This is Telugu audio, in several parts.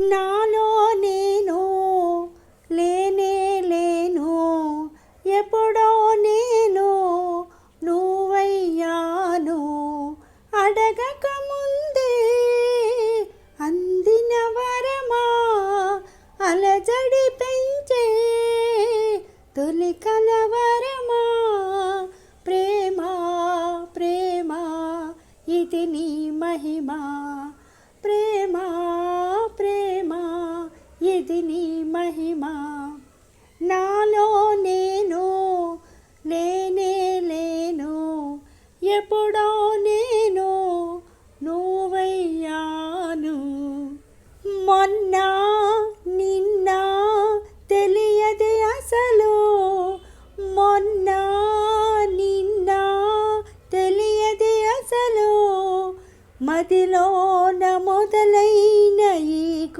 నాలో నేను లేనే లేను. ఎప్పుడో నేను నువ్వయ్యాను. అడగక ముందే అందిన వరమా అలజడి పెంచే తొలి కలవరమా ప్రేమ ప్రేమ ఇది నీ మహిమా. ప్రేమ ప్రేమ ఇది నీ మహిమ. నాలో నేను లేనే లేను. ఎప్పుడో నేను నువ్వయ్యాను. మొన్న నిన్న తెలియదే అసలు. మొన్న నిన్న తెలియదే అసలు. మదిలో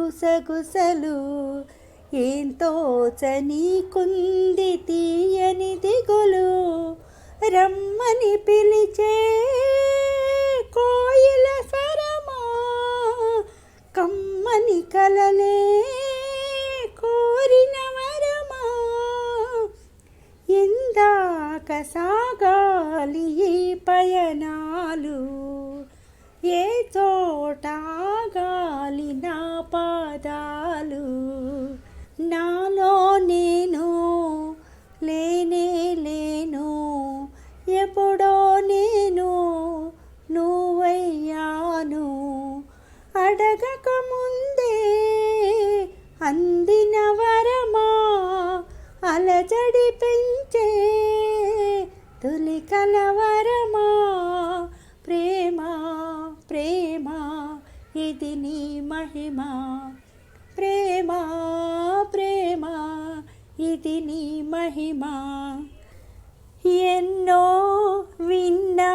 గుసగుసలు గుసగుసలు ఏంతో చనీకుంది తీయని దిగులు రమ్మని పిలిచే కోయిల స్వరమా కమ్మని కలలే కోరిన వరమా. ఎందాక సాగాలి ఉన్నాడు. నాలో నేను లేనే లేను. ఎప్పుడో నేను నువ్వయ్యాను. అడగక ముందే అందిన వరమా అలజడి పెంచే తొలి కలవరమా ప్రేమ ప్రేమ ఇది నీ మహిమ? ప్రేమ ప్రేమ ఇది నీ మహిమా. ఎన్నో విన్నా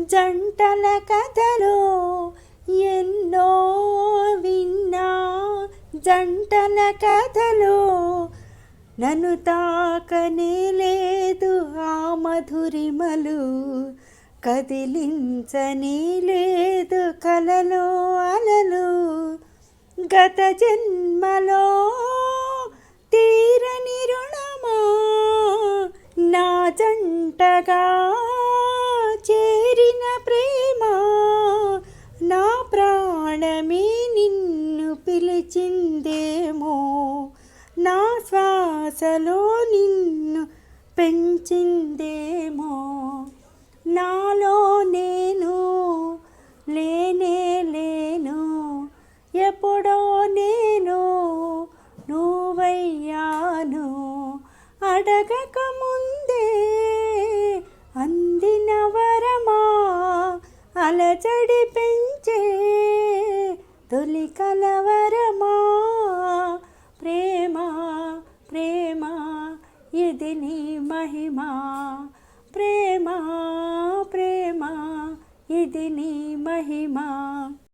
జంటల కథలు ఎన్నో విన్నా జంటల కథలు నన్ను తాకనే లేదు ఆ మధురిమలు కదిలించని లేదు కలలో అలలు. గత జన్మలో తీరని రుణమా? నా జంటగా చేరిన ప్రేమ? నా ప్రాణమే నిన్ను పిలిచిందేమో? నా శ్వాసలో నిన్ను పెంచిందేమో? నాలో నువ్వయ్యాను అడగక ముందే అందిన వరమా అలచడి పెంచే తొలి కలవరమా ప్రేమ ప్రేమ ఇది నీ మహిమా. ప్రేమ ప్రేమ ఇది నీ మహిమా.